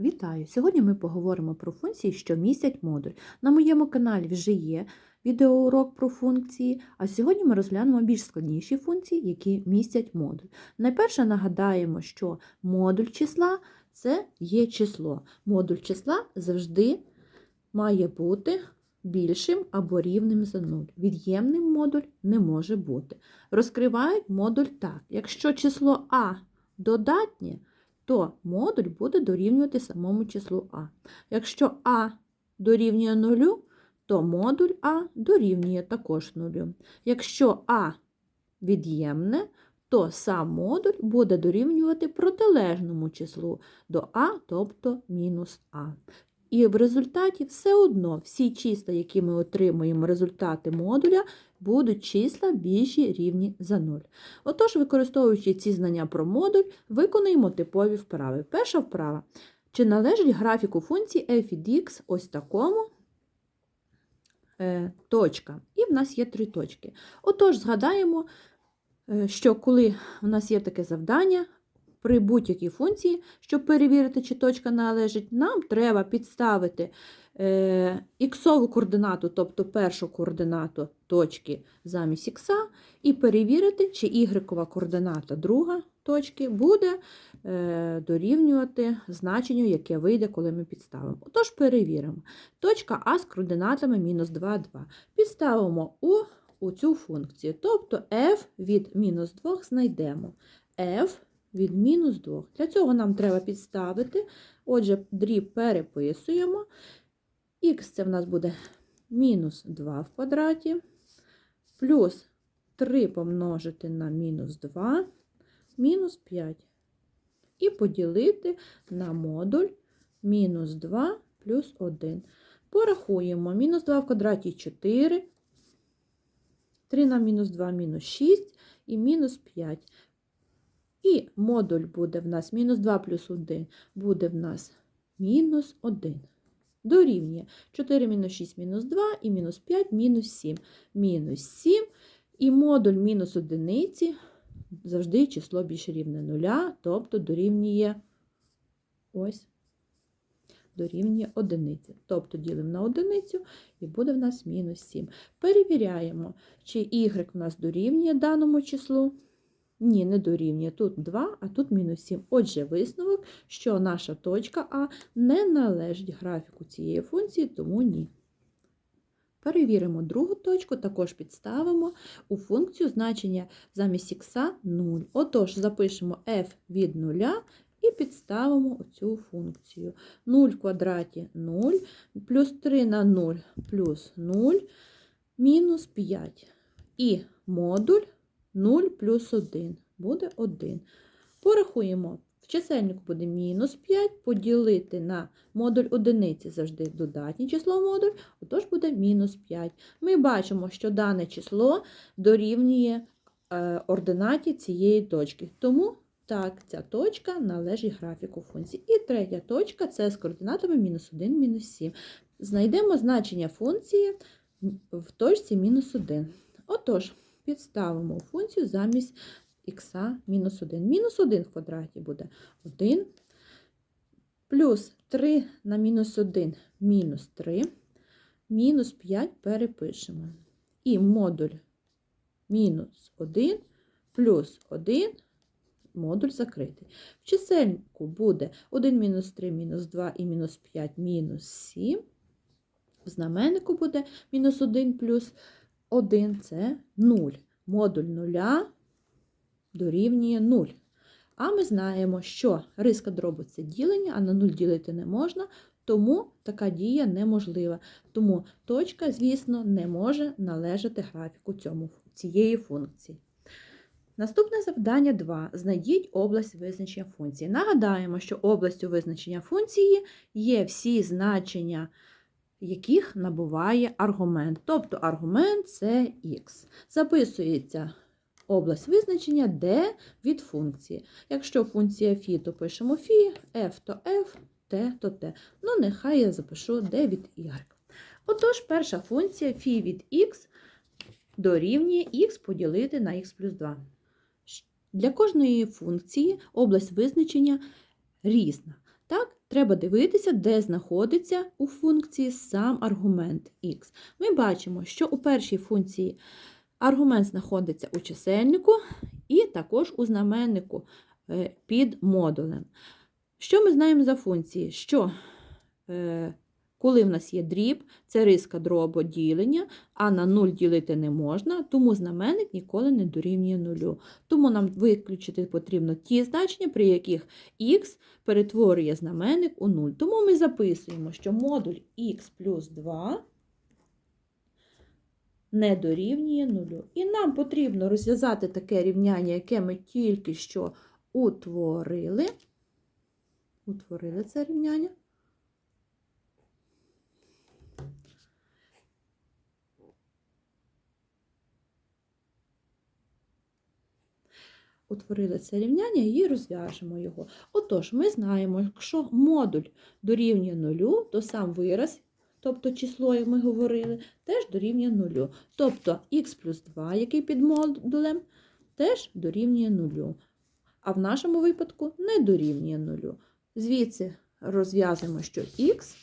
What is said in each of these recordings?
Вітаю! Сьогодні ми поговоримо про функції, що містять модуль. На моєму каналі вже є відеоурок про функції, а сьогодні ми розглянемо більш складніші функції, які містять модуль. Найперше нагадаємо, що модуль числа це є число. Модуль числа завжди має бути більшим або рівним за 0. Від'ємним модуль не може бути. Розкривають модуль так. Якщо число А додатнє, то модуль буде дорівнювати самому числу А. Якщо А дорівнює 0, то модуль А дорівнює також 0. Якщо А від'ємне, то сам модуль буде дорівнювати протилежному числу до А, тобто мінус А. І в результаті все одно всі числа, які ми отримуємо результати модуля, будуть числа більші рівні за 0. Отож, використовуючи ці знання про модуль, виконуємо типові вправи. Перша вправа. Чи належить графіку функції f від x ось такому е, точка? І в нас є три точки. Отож, згадаємо, е, що коли у нас є таке завдання, при будь-якій функції, щоб перевірити, чи точка належить, нам треба підставити е, іксову координату, тобто першу координату точки замість ікса, і перевірити, чи ігрекова координата друга точки буде е, дорівнювати значенню, яке вийде, коли ми підставимо. Отож, перевіримо. Точка А з координатами мінус 2, 2. Підставимо у, у цю функцію. Тобто f від мінус 2 знайдемо. f від мінус 2. Для цього нам треба підставити. Отже, дріб переписуємо. Х це в нас буде мінус 2 в квадраті, плюс 3 помножити на мінус 2, мінус 5. І поділити на модуль мінус 2 плюс 1. Порахуємо. Мінус 2 в квадраті 4, 3 на мінус 2 мінус 6 і мінус 5. І модуль буде в нас мінус 2 плюс 1 буде в нас мінус 1. Дорівнює 4 мінус 6 мінус 2 і мінус 5 мінус 7. Мінус 7 і модуль мінус одиниці завжди число більше рівне 0, тобто дорівнює ось дорівнює одиниці. Тобто ділимо на одиницю і буде в нас мінус 7. Перевіряємо, чи y в нас дорівнює даному числу. Ні, не дорівнює. Тут 2, а тут мінус 7. Отже, висновок, що наша точка А не належить графіку цієї функції, тому ні. Перевіримо другу точку, також підставимо у функцію значення замість х 0. Отож, запишемо f від 0 і підставимо цю функцію. 0 в квадраті 0, плюс 3 на 0 плюс 0, мінус 5. І модуль 0 плюс 1 буде 1. Порахуємо, в чисельнику буде мінус 5, поділити на модуль одиниці завжди додатнє число модуль, отож буде мінус 5. Ми бачимо, що дане число дорівнює е, ординаті цієї точки. Тому так, ця точка належить графіку функції. І третя точка це з координатами мінус 1, мінус 7. Знайдемо значення функції в точці мінус 1. Отож, підставимо функцію замість х мінус 1. Мінус 1 в квадраті буде 1, плюс 3 на мінус 1 мінус 3, мінус 5 перепишемо. І модуль мінус 1 плюс 1 модуль закритий. В чисельнику буде 1 мінус 3 мінус 2 і мінус 5 мінус 7. В знаменнику буде мінус 1 плюс 1 це 0. Модуль 0 дорівнює 0. А ми знаємо, що риска дробу це ділення, а на 0 ділити не можна, тому така дія неможлива. Тому точка, звісно, не може належати графіку цьому, цієї функції. Наступне завдання 2. Знайдіть область визначення функції. Нагадаємо, що областю визначення функції є всі значення яких набуває аргумент. Тобто аргумент це х. Записується область визначення d від функції. Якщо функція фі, то пишемо фі, f то f, t то t. Ну, нехай я запишу d від y. Отож, перша функція фі від x дорівнює х поділити на х плюс 2. Для кожної функції область визначення різна. Так, треба дивитися, де знаходиться у функції сам аргумент х. Ми бачимо, що у першій функції аргумент знаходиться у чисельнику і також у знаменнику е, під модулем. Що ми знаємо за функції? Що е, коли в нас є дріб, це риска дрободілення, а на 0 ділити не можна, тому знаменник ніколи не дорівнює нулю. Тому нам виключити потрібно ті значення, при яких х перетворює знаменник у 0. Тому ми записуємо, що модуль х плюс 2 не дорівнює нулю. І нам потрібно розв'язати таке рівняння, яке ми тільки що утворили. Утворили це рівняння. Утворили це рівняння і розв'яжемо його. Отож, ми знаємо, якщо модуль дорівнює нулю, то сам вираз, тобто число, як ми говорили, теж дорівнює нулю. Тобто х плюс 2, який під модулем, теж дорівнює нулю. А в нашому випадку не дорівнює нулю. Звідси розв'язуємо, що х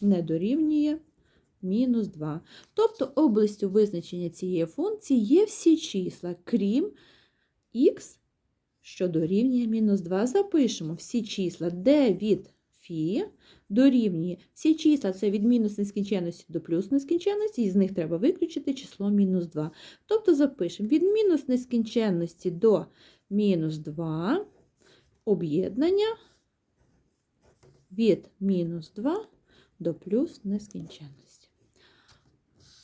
не дорівнює мінус 2. Тобто областю визначення цієї функції є всі числа, крім х, що дорівнює мінус 2. Запишемо всі числа, де від фі дорівнює. Всі числа це від мінус нескінченності до плюс нескінченності, і з них треба виключити число мінус 2. Тобто запишемо від мінус нескінченності до мінус 2 об'єднання від мінус 2 до плюс нескінченності.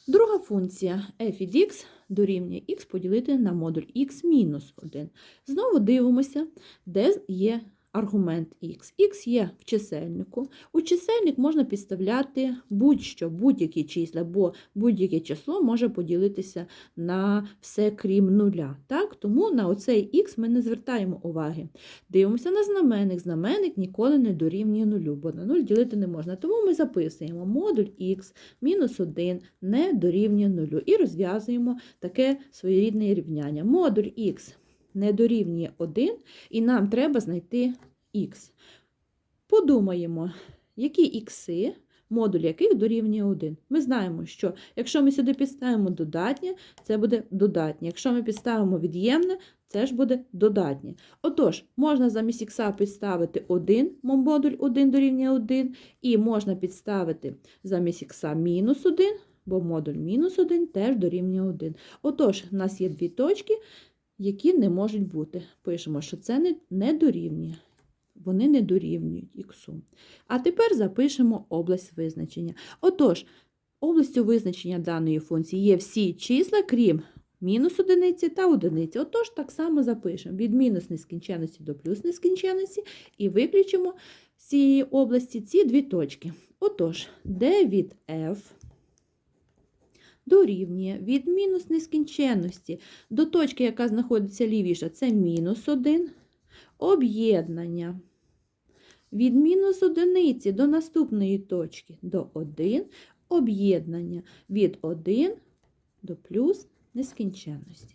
Друга функція f від x дорівнює x поділити на модуль x мінус 1. Знову дивимося, де є аргумент x. x є в чисельнику. У чисельник можна підставляти будь-що, будь-які числа, бо будь-яке число може поділитися на все крім нуля. Так? Тому на оцей x ми не звертаємо уваги. Дивимося на знаменник. Знаменник ніколи не дорівнює нулю, бо на 0 ділити не можна. Тому ми записуємо модуль x мінус 1 не дорівнює нулю. І розв'язуємо таке своєрідне рівняння. Модуль x не дорівнює 1, і нам треба знайти х. Подумаємо, які ікси, модуль яких дорівнює 1. Ми знаємо, що якщо ми сюди підставимо додатнє, це буде додатнє. Якщо ми підставимо від'ємне, це ж буде додатнє. Отож, можна замість ікса підставити 1, модуль 1 дорівнює 1, і можна підставити замість ікса мінус 1, бо модуль мінус 1 теж дорівнює 1. Отож, в нас є дві точки, які не можуть бути. Пишемо, що це не, дорівнює. Вони не дорівнюють іксу. А тепер запишемо область визначення. Отож, областю визначення даної функції є всі числа, крім мінус одиниці та одиниці. Отож, так само запишемо від мінус нескінченності до плюс нескінченності і виключимо з цієї області ці дві точки. Отож, де від f дорівнює від мінус нескінченності до точки, яка знаходиться лівіше, це мінус 1, об'єднання. Від мінус одиниці до наступної точки до 1, об'єднання від 1 до плюс нескінченності.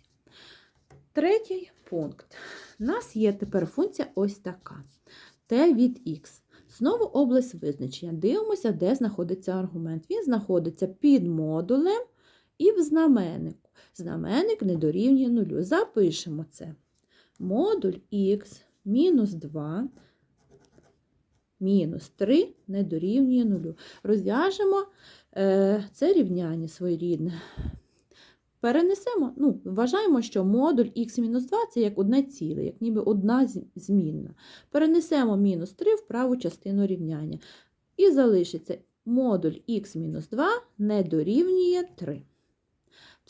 Третій пункт. У нас є тепер функція ось така. t від x. Знову область визначення. Дивимося, де знаходиться аргумент. Він знаходиться під модулем і в знаменнику. Знаменник не дорівнює нулю. Запишемо це. Модуль х мінус 2 мінус 3 не дорівнює нулю. Розв'яжемо е, це рівняння своєрідне. Перенесемо, ну, вважаємо, що модуль х-2 це як одне ціле, як ніби одна змінна. Перенесемо мінус 3 в праву частину рівняння. І залишиться модуль х-2 не дорівнює 3.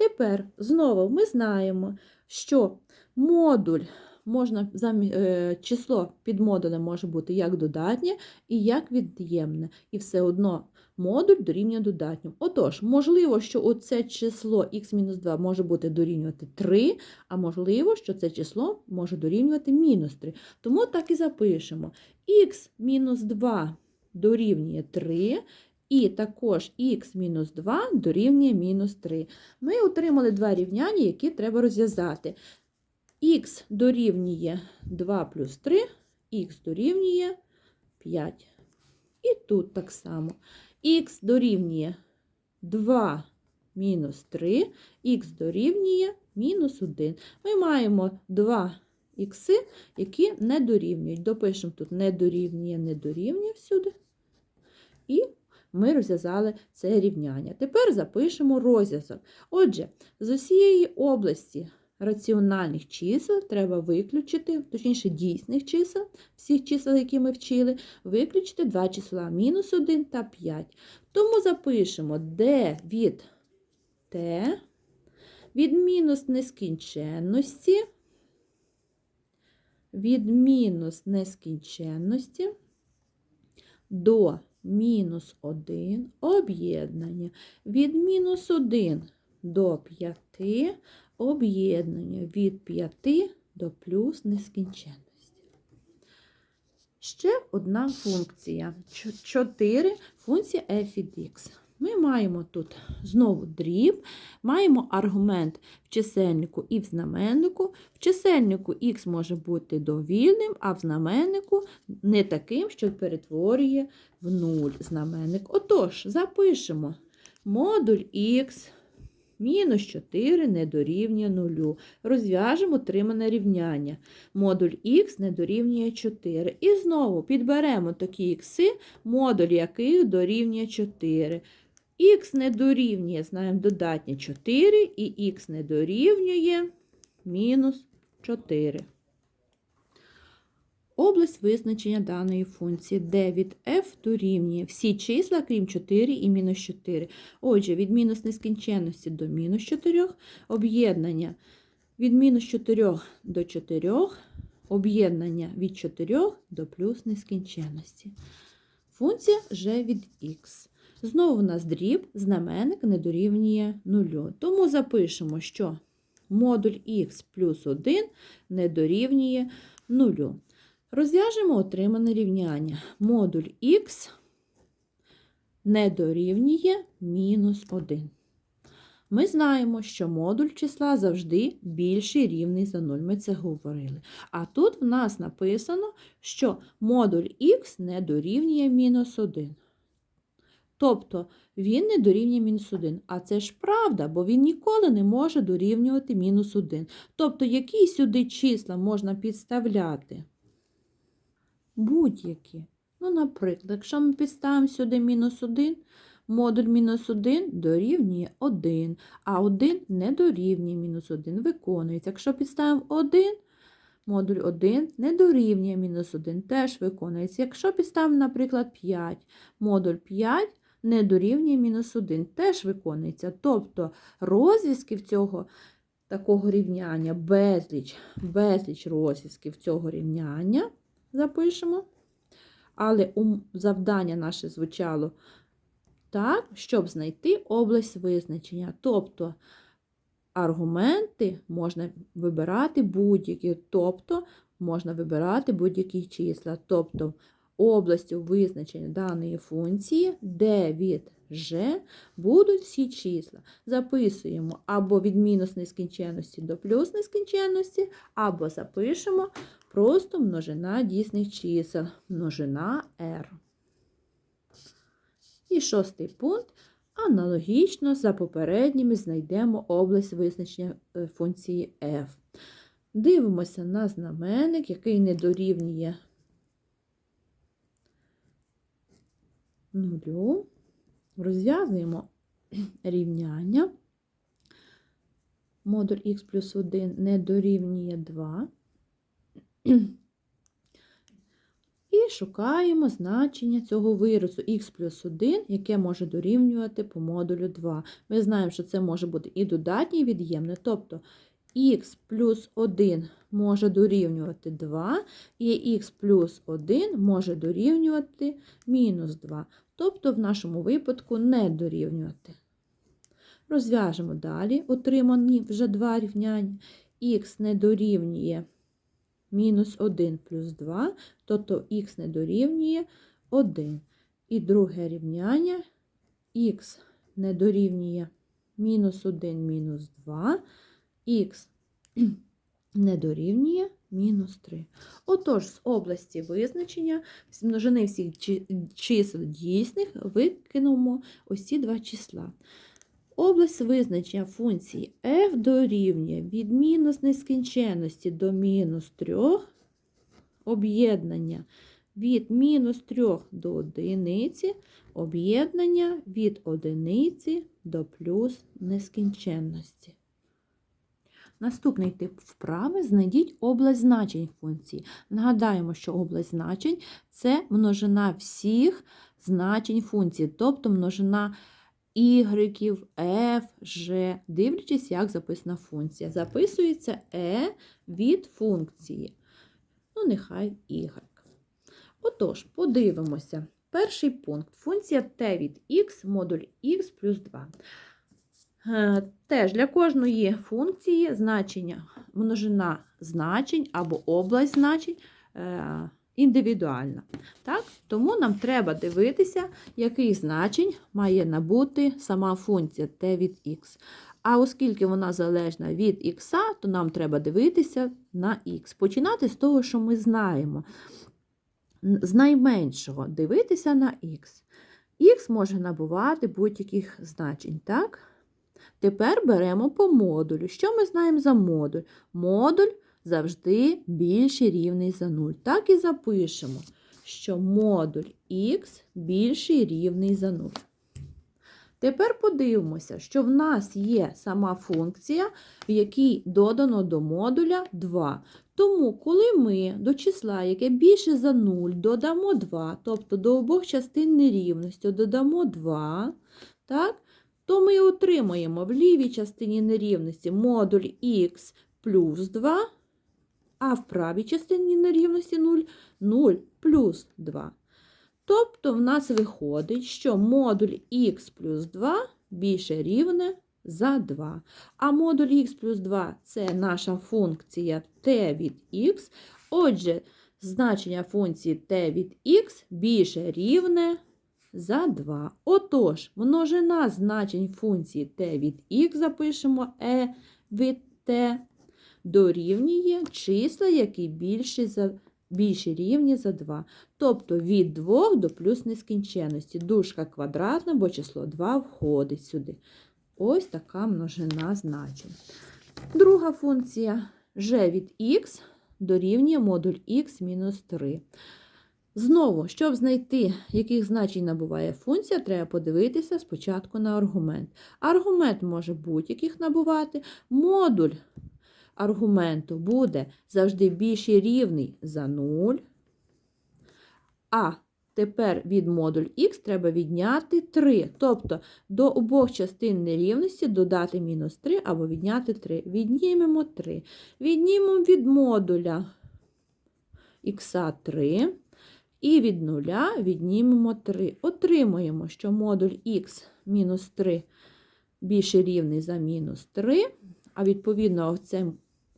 Тепер знову ми знаємо, що модуль можна е, число під модулем може бути як додатнє і як від'ємне. І все одно модуль дорівнює додатньому. Отож, можливо, що оце число х-2 може бути дорівнювати 3, а можливо, що це число може дорівнювати мінус 3. Тому так і запишемо. х-2 дорівнює 3. І також х-2 дорівнює мінус 3. Ми отримали два рівняння, які треба розв'язати. х дорівнює 2 плюс 3, х дорівнює 5. І тут так само. Х дорівнює 2 мінус 3, х дорівнює мінус 1. Ми маємо 2 ікси, які не дорівнюють. Допишемо тут не дорівнює, не дорівнює всюди. І ми розв'язали це рівняння. Тепер запишемо розв'язок. Отже, з усієї області раціональних чисел треба виключити, точніше дійсних чисел, всіх чисел, які ми вчили, виключити два числа мінус 1 та 5. Тому запишемо, де від t від мінус нескінченності, від мінус нескінченності до мінус 1 об'єднання. Від мінус 1 до 5 об'єднання. Від 5 до плюс нескінченності. Ще одна функція. 4 функція f від x. Ми маємо тут знову дріб, маємо аргумент в чисельнику і в знаменнику. В чисельнику х може бути довільним, а в знаменнику не таким, що перетворює в 0 знаменник. Отож, запишемо модуль х мінус 4 не дорівнює 0. Розв'яжемо отримане рівняння. Модуль х не дорівнює 4. І знову підберемо такі ікси, модуль яких дорівнює 4. Х не дорівнює, знаємо, додатнє 4, і х не дорівнює мінус 4. Область визначення даної функції, де від f дорівнює всі числа, крім 4 і мінус 4. Отже, від мінус нескінченності до мінус 4, об'єднання від мінус 4 до 4, об'єднання від 4 до плюс нескінченності. Функція g від x. Знову у нас дріб, знаменник не дорівнює 0. Тому запишемо, що модуль х плюс 1 не дорівнює 0. Розв'яжемо отримане рівняння. Модуль х не дорівнює мінус 1. Ми знаємо, що модуль числа завжди більший рівний за 0. Ми це говорили. А тут в нас написано, що модуль х не дорівнює мінус 1. Тобто він не дорівнює мінус 1. А це ж правда, бо він ніколи не може дорівнювати мінус 1. Тобто, які сюди числа можна підставляти? Будь-які. Ну, наприклад, якщо ми підставимо сюди мінус 1, модуль мінус 1 дорівнює 1, а 1 не дорівнює мінус 1, виконується. Якщо підставимо 1, модуль 1 не дорівнює мінус 1, теж виконується. Якщо підставимо, наприклад, 5, модуль 5 не дорівнює мінус 1, теж виконується. Тобто розв'язків цього такого рівняння, безліч, безліч розв'язків цього рівняння запишемо. Але завдання наше звучало так, щоб знайти область визначення. Тобто аргументи можна вибирати будь-які, тобто можна вибирати будь-які числа. Тобто областю визначення даної функції, де від g будуть всі числа. Записуємо або від мінус нескінченності до плюс нескінченності, або запишемо просто множина дійсних чисел, множина r. І шостий пункт. Аналогічно за попередніми знайдемо область визначення е, функції f. Дивимося на знаменник, який не дорівнює нулю. Розв'язуємо рівняння. Модуль х плюс 1 не дорівнює 2. І шукаємо значення цього виразу х плюс 1, яке може дорівнювати по модулю 2. Ми знаємо, що це може бути і додатнє, і від'ємне. Тобто х плюс 1 може дорівнювати 2, і х плюс 1 може дорівнювати мінус 2. Тобто, в нашому випадку не дорівнювати. Розв'яжемо далі, отримані вже два рівняння. х не дорівнює мінус 1 плюс 2, тобто х не дорівнює 1. І друге рівняння х не дорівнює мінус 1 мінус 2, х не дорівнює мінус 3. Отож, з області визначення множини всіх чи- чисел дійсних викинемо ці два числа. Область визначення функції f дорівнює від мінус нескінченності до мінус 3 об'єднання від мінус 3 до одиниці, об'єднання від одиниці до плюс нескінченності. Наступний тип вправи знайдіть область значень функції. Нагадаємо, що область значень це множина всіх значень функції, тобто множина y, f, g, дивлячись, як записана функція. Записується e від функції. Ну, нехай y. Отож, подивимося. Перший пункт. Функція t від x, модуль x плюс 2. Е, Теж для кожної функції значення, множина значень або область значень е, індивідуальна. Так? Тому нам треба дивитися, яких значень має набути сама функція t від x. А оскільки вона залежна від x, то нам треба дивитися на x. Починати з того, що ми знаємо. З найменшого дивитися на x. Х може набувати будь-яких значень. так? Тепер беремо по модулю. Що ми знаємо за модуль? Модуль завжди більший рівний за 0. Так і запишемо, що модуль х більший рівний за 0. Тепер подивимося, що в нас є сама функція, в якій додано до модуля 2. Тому, коли ми до числа, яке більше за 0, додамо 2, тобто до обох частин нерівності додамо 2, так, то ми отримаємо в лівій частині нерівності модуль х плюс 2, а в правій частині нерівності 0 0 плюс 2. Тобто в нас виходить, що модуль х плюс 2 більше рівне за 2. А модуль х плюс 2 це наша функція t від х. Отже, значення функції t від х більше рівне за 2. Отож, множина значень функції t від х запишемо e від t дорівнює числа, які більші за більші рівні за 2. Тобто від 2 до плюс нескінченності. Дужка квадратна, бо число 2 входить сюди. Ось така множина значень. Друга функція g від x дорівнює модуль x мінус 3. Знову, щоб знайти, яких значень набуває функція, треба подивитися спочатку на аргумент. Аргумент може будь-яких набувати. Модуль аргументу буде завжди більший рівний за 0. А тепер від модуль х треба відняти 3. Тобто до обох частин нерівності додати мінус 3 або відняти 3. Віднімемо 3. Віднімемо від модуля х 3. І від нуля віднімемо 3. Отримуємо, що модуль х мінус 3 більше рівний за мінус 3. А відповідно,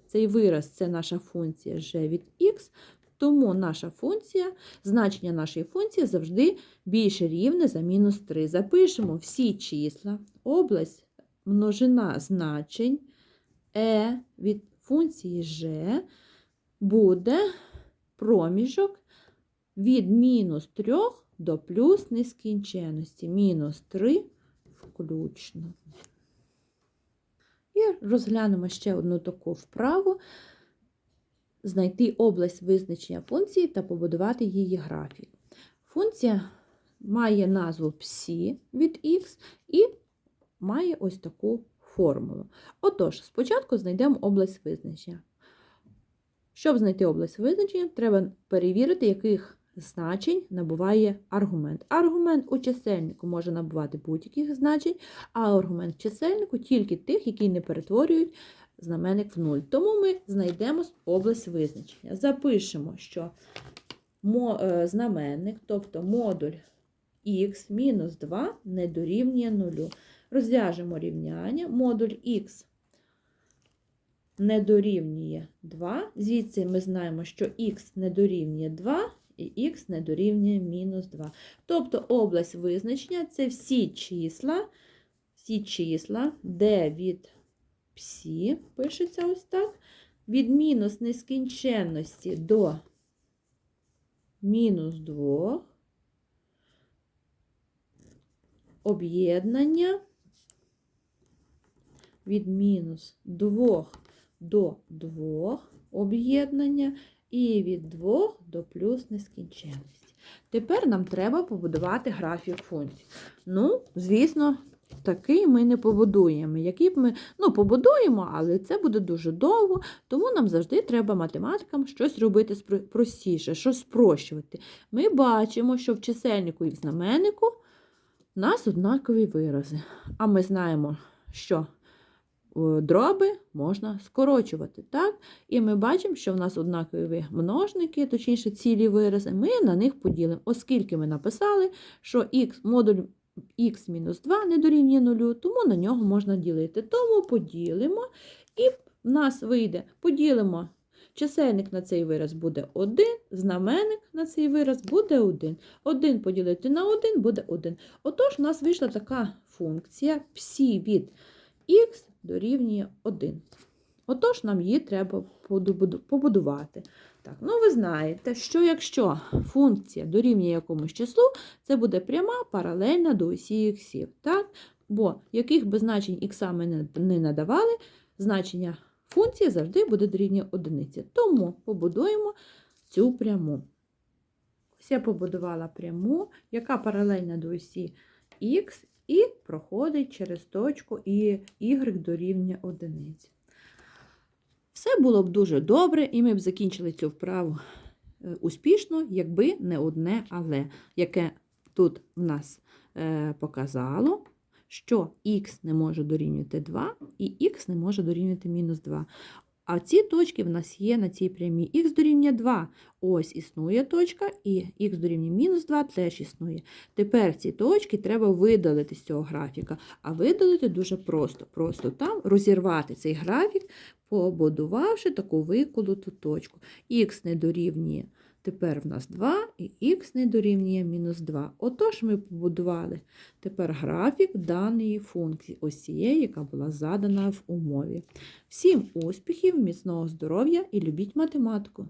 цей, вираз це наша функція g від x. Тому наша функція, значення нашої функції завжди більше рівне за мінус 3. Запишемо всі числа, область множина значень e від функції g буде проміжок від мінус 3 до плюс нескінченності. Мінус 3 включно. І розглянемо ще одну таку вправу. Знайти область визначення функції та побудувати її графік. Функція має назву псі від х і має ось таку формулу. Отож, спочатку знайдемо область визначення. Щоб знайти область визначення, треба перевірити, яких значень набуває аргумент. Аргумент у чисельнику може набувати будь-яких значень, а аргумент в чисельнику тільки тих, які не перетворюють знаменник в 0. Тому ми знайдемо область визначення. Запишемо, що е, знаменник, тобто модуль х мінус 2 не дорівнює 0. Розв'яжемо рівняння. Модуль х не дорівнює 2. Звідси ми знаємо, що х не дорівнює 2 і х не дорівнює мінус 2. Тобто область визначення це всі числа, всі числа, де від псі, пишеться ось так, від мінус нескінченності до мінус 2 об'єднання від мінус 2 до 2 об'єднання і від 2 до плюс нескінченності. Тепер нам треба побудувати графік функцій. Ну, звісно, такий ми не побудуємо. Який б ми ну, побудуємо, але це буде дуже довго, тому нам завжди треба математикам щось робити простіше, щось спрощувати. Ми бачимо, що в чисельнику і в знаменнику у нас однакові вирази. А ми знаємо, що дроби можна скорочувати. Так? І ми бачимо, що в нас однакові множники, точніше цілі вирази, ми на них поділимо, оскільки ми написали, що х, модуль х-2 не дорівнює 0, тому на нього можна ділити. Тому поділимо, і в нас вийде, поділимо. Чисельник на цей вираз буде 1, знаменник на цей вираз буде 1. 1 поділити на 1 буде 1. Отож, у нас вийшла така функція псі від х дорівнює 1. Отож, нам її треба побудувати. Так, ну ви знаєте, що якщо функція дорівнює якомусь числу, це буде пряма паралельна до осі іксів. Бо яких би значень ікса ми не- надавали, значення функції завжди буде дорівнює одиниці. Тому побудуємо цю пряму. Ось я побудувала пряму, яка паралельна до осі х і проходить через точку і y дорівнює одиниці. Все було б дуже добре, і ми б закінчили цю вправу е, успішно, якби не одне але, яке тут в нас е, показало, що х не може дорівнювати 2 і х не може дорівнювати мінус 2. А ці точки в нас є на цій прямій. х дорівнює 2. Ось існує точка, і х дорівнює мінус 2 теж існує. Тепер ці точки треба видалити з цього графіка. А видалити дуже просто. Просто там розірвати цей графік, побудувавши таку виколоту точку. х не дорівнює. Тепер в нас 2 і х не дорівнює мінус 2. Отож ми побудували тепер графік даної функції, ось цієї, яка була задана в умові. Всім успіхів, міцного здоров'я і любіть математику!